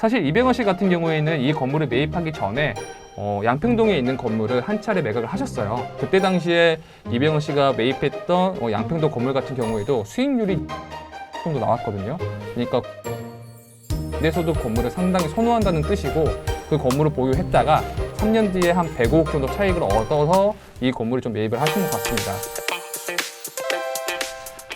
사실 이병헌 씨 같은 경우에는 이 건물을 매입하기 전에 어, 양평동에 있는 건물을 한 차례 매각을 하셨어요. 그때 당시에 이병헌 씨가 매입했던 어, 양평동 건물 같은 경우에도 수익률이 정도 나왔거든요. 그러니까 내소득 건물을 상당히 선호한다는 뜻이고 그 건물을 보유했다가 3년 뒤에 한 105억 정도 차익을 얻어서 이 건물을 좀 매입을 하신 것 같습니다.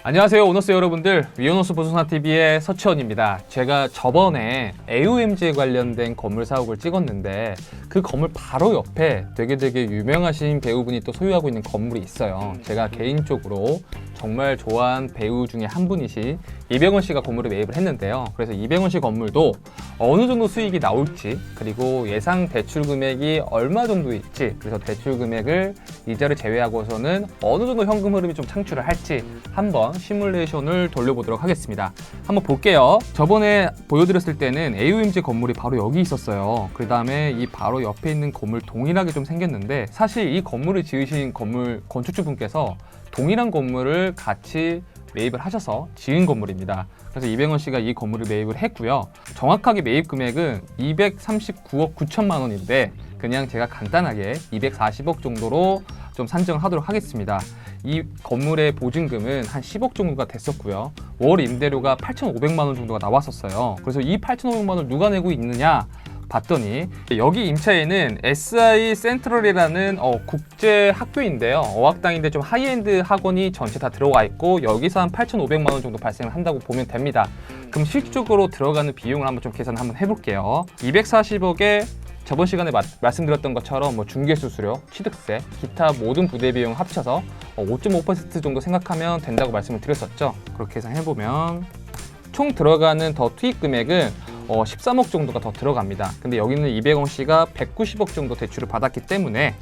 안녕하세요 오너스 여러분들 위오너스 보수사 TV의 서치원입니다. 제가 저번에 AOMG에 관련된 건물 사옥을 찍었는데 그 건물 바로 옆에 되게 되게 유명하신 배우분이 또 소유하고 있는 건물이 있어요. 제가 개인적으로 정말 좋아하는 배우 중에 한 분이신 이병헌 씨가 건물을 매입을 했는데요. 그래서 이병헌 씨 건물도 어느 정도 수익이 나올지 그리고 예상 대출 금액이 얼마 정도일지 그래서 대출 금액을 이자를 제외하고서는 어느 정도 현금 흐름이 좀 창출을 할지 한번 시뮬레이션을 돌려보도록 하겠습니다. 한번 볼게요. 저번에 보여드렸을 때는 AOMG 건물이 바로 여기 있었어요. 그 다음에 이 바로 옆에 있는 건물 동일하게 좀 생겼는데 사실 이 건물을 지으신 건물 건축주분께서 동일한 건물을 같이 매입을 하셔서 지은 건물입니다. 그래서 이병헌 씨가 이 건물을 매입을 했고요. 정확하게 매입 금액은 239억 9천만 원인데 그냥 제가 간단하게 240억 정도로 좀 산정하도록 하겠습니다. 이 건물의 보증금은 한 10억 정도가 됐었고요. 월 임대료가 8,500만 원 정도가 나왔었어요. 그래서 이 8,500만 원을 누가 내고 있느냐? 봤더니 여기 임차에는 SI 센트럴이라는 어, 국제 학교인데요. 어학당인데 좀 하이엔드 학원이 전체 다 들어가 있고 여기서 한 8,500만 원 정도 발생을 한다고 보면 됩니다. 그럼 실질적으로 들어가는 비용을 한번 좀 계산 한번 해볼게요. 240억에 저번 시간에 마- 말씀드렸던 것처럼 뭐 중개 수수료, 취득세, 기타 모든 부대 비용 합쳐서 어, 5.5% 정도 생각하면 된다고 말씀을 드렸었죠. 그렇게 계산해 보면 총 들어가는 더 투입 금액은 어, 13억 정도가 더 들어갑니다. 근데 여기는 이병헌 씨가 190억 정도 대출을 받았기 때문에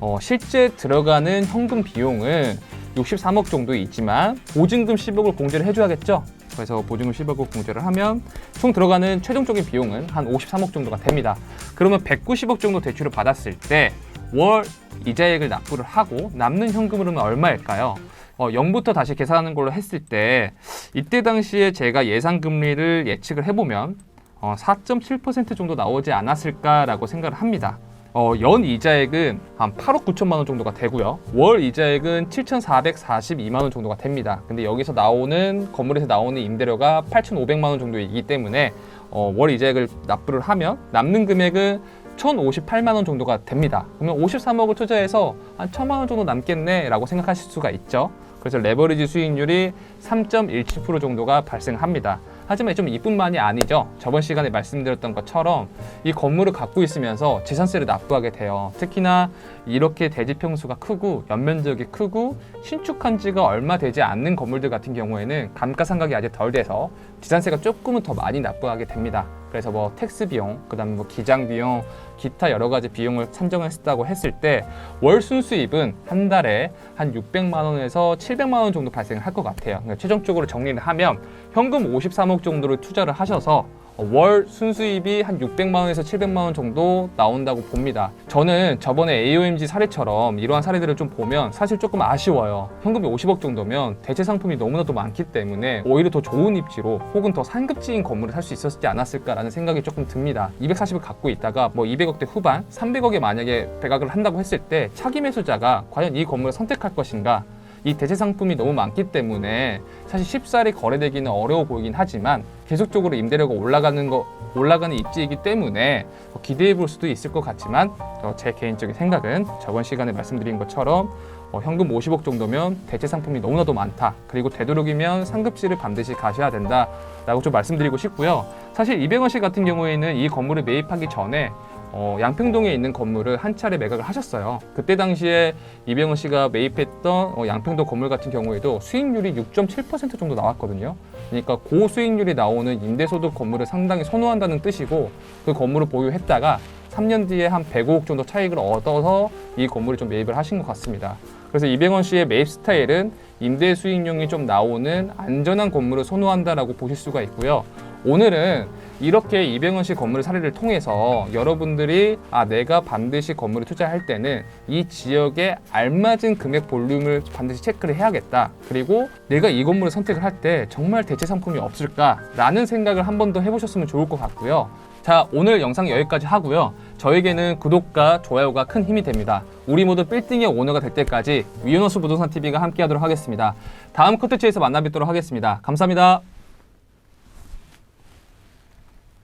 어, 실제 들어가는 현금 비용은 63억 정도 있지만 보증금 10억을 공제를 해줘야겠죠. 그래서 보증금 10억을 공제를 하면 총 들어가는 최종적인 비용은 한 53억 정도가 됩니다. 그러면 190억 정도 대출을 받았을 때 월 이자액을 납부를 하고 남는 현금 흐름은 얼마일까요? 어, 0부터 다시 계산하는 걸로 했을 때 이때 당시에 제가 예상 금리를 예측을 해보면 어, 4.7% 정도 나오지 않았을까라고 생각을 합니다. 어, 연 이자액은 한 8억 9천만 원 정도가 되고요. 월 이자액은 7,442만 원 정도가 됩니다. 근데 여기서 나오는 건물에서 나오는 임대료가 8,500만 원 정도이기 때문에 어, 월 이자액을 납부를 하면 남는 금액은 1,058만 원 정도가 됩니다. 그러면 53억을 투자해서 한 1,000만 원 정도 남겠네라고 생각하실 수가 있죠. 그래서 레버리지 수익률이 3.17% 정도가 발생합니다. 하지만 좀 이뿐만이 아니죠. 저번 시간에 말씀드렸던 것처럼 이 건물을 갖고 있으면서 재산세를 납부하게 돼요. 특히나 이렇게 대지 평수가 크고 연면적이 크고 신축한 지가 얼마 되지 않는 건물들 같은 경우에는 감가상각이 아직 덜 돼서 재산세가 조금은 더 많이 납부하게 됩니다. 그래서 뭐 텍스 비용, 그다음에 뭐 기장 비용, 기타 여러 가지 비용을 산정했다고 했을 때 월 순수입은 한 달에 한 600만 원에서 700만 원 정도 발생을 할것 같아요. 그러니까 최종적으로 정리를 하면 현금 53억 정도를 투자를 하셔서 어, 월 순수입이 한 600만 원에서 700만 원 정도 나온다고 봅니다. 저는 저번에 AOMG 사례처럼 이러한 사례들을 좀 보면 사실 조금 아쉬워요. 현금이 50억 정도면 대체 상품이 너무나도 많기 때문에 오히려 더 좋은 입지로 혹은 더 상급지인 건물을 살 수 있었지 않았을까라는 생각이 조금 듭니다. 240을 갖고 있다가 뭐 200억대 후반, 300억에 만약에 배각을 한다고 했을 때 차기 매수자가 과연 이 건물을 선택할 것인가 이 대체 상품이 너무 많기 때문에 사실 쉽사리 거래되기는 어려워 보이긴 하지만 계속적으로 임대료가 올라가는 거 올라가는 입지이기 때문에 기대해 볼 수도 있을 것 같지만 어, 제 개인적인 생각은 저번 시간에 말씀드린 것처럼 어, 현금 50억 정도면 대체 상품이 너무나도 많다. 그리고 되도록이면 상급지를 반드시 가셔야 된다라고 좀 말씀드리고 싶고요. 사실 이병헌 씨 같은 경우에는 이 건물을 매입하기 전에 어, 양평동에 있는 건물을 한 차례 매각을 하셨어요. 그때 당시에 이병헌 씨가 매입했던 어, 양평동 건물 같은 경우에도 수익률이 6.7% 정도 나왔거든요. 그러니까 고수익률이 나오는 임대소득 건물을 상당히 선호한다는 뜻이고 그 건물을 보유했다가 3년 뒤에 한 105억 정도 차익을 얻어서 이 건물을 좀 매입을 하신 것 같습니다. 그래서 이병헌 씨의 매입 스타일은 임대 수익률이 좀 나오는 안전한 건물을 선호한다라고 보실 수가 있고요. 오늘은 이렇게 이병헌 씨 건물 사례를 통해서 여러분들이 아 내가 반드시 건물에 투자할 때는 이 지역에 알맞은 금액 볼륨을 반드시 체크를 해야겠다. 그리고 내가 이 건물을 선택을 할 때 정말 대체 상품이 없을까라는 생각을 한 번 더 해보셨으면 좋을 것 같고요. 자 오늘 영상 여기까지 하고요. 저에게는 구독과 좋아요가 큰 힘이 됩니다. 우리 모두 빌딩의 오너가 될 때까지 위너스 부동산 TV가 함께하도록 하겠습니다. 다음 컨텐츠에서 만나 뵙도록 하겠습니다. 감사합니다.